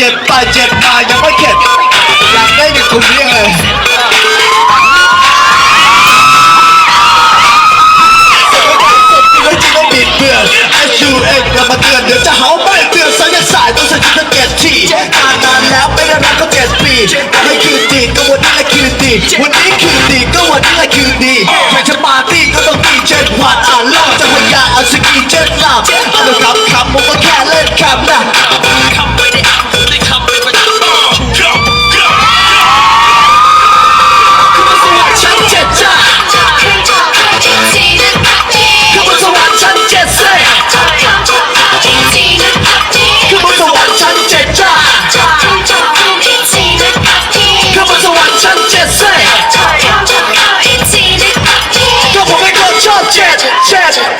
เจ็บไปเจ็บมายังไม่เข็ดอยากได้กับคุณเรียกเลยไม่จริงไม่บิดเบือน S U N กลับมาเตือนเดี๋ยวจะหาว่าไม่เตือนไสยศาสตร์ต้องใส่ชุดนักเก็ตที่นานนานแล้วไม่ได้รักก็เจ็ดปีไม่คิวดีก็วันนี้แหละคิวดีวันนี้คิวดีก็วันนี้แหละคิวดีใครจะปาร์ตี้ก็ต้องมีเจ็ดวันอ่านเล่าจะพยาเอาสกีเจ็ดหลาบเอาดูครับคำผมก็แค่เล่นคำนะ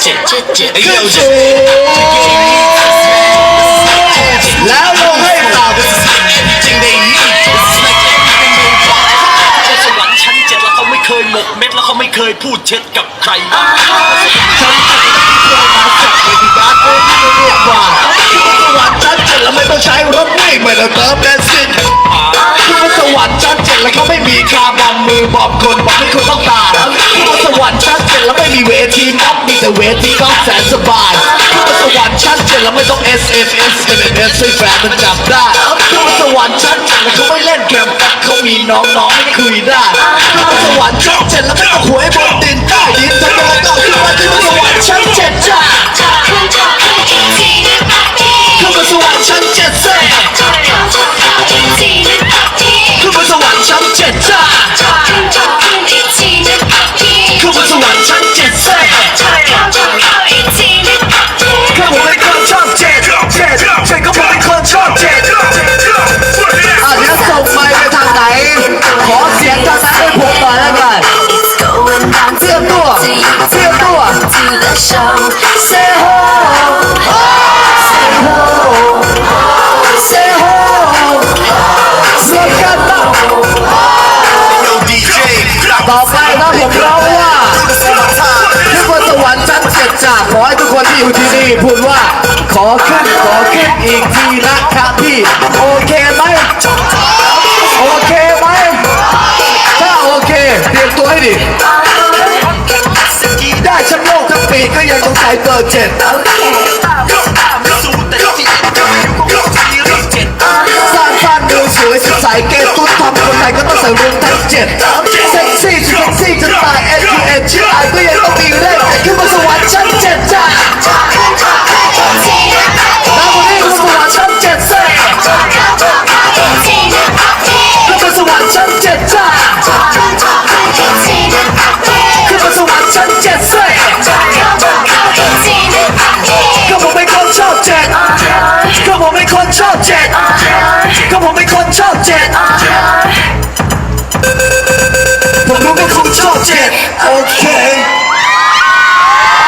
ขึ้นสูงแล้วลงให้ต่ำจริงได้นี่สวรรค์ชั้นเจ็ดแล้วเขาไม่เคยหมกเม็ดแล้วเขาไม่เคยพูดเช็ดกับใครฉันเจ็ดมีการ์โอนที่เรียกว่าคือบุญสวรรค์ฉันเจ็ดแล้วไม่ต้องใช้รถวิ่งไม่ต้องเติมเบนซินคือว่สวรรค์ชั้นเจ็ดแล้วเขาไม่มีคาร์บอมมือบอกคนบอกให้คุณต้อง มีแต่เวทีก็แสนสบายคือว่าสวรรค์ชั้นเจนแล้วไม่ต้อง S M S M M S ให้แฟนมันจับได้คือว่าสวรรค์ชั้นเจนแล้วเขาไม่เล่นเกมแต่เขามีน้องๆให้คุยได้คือว่าสวรรค์ชั้นเจนแล้วไม่ต้องหวยบนดินใต้ ต่อไปนะผมร้องว่าขึ้นบนสวรรค์ชั้นเจ็ดจากขอให้ทุกคนที่อยู่ที่นี่พูดว่า ขอขึ้นขอขึ้นอีกทีนะครับพี่ โอเคไหมโอเคไหมถ้าโอเคเตรียมตัวให้ดีได้แชมป์โลกทั้งปีก็ยังต้องใส่เบอร์เจ็ดสู้แต่ที่เจ็ดสร้างบ้านเมืองสวยสดใสเกตุ้นทำคนไทยก็ต้องใส่รวมทั้งเจ็ด ชอบเจ็ดก็ผมเป็นคนชอบเจ็ด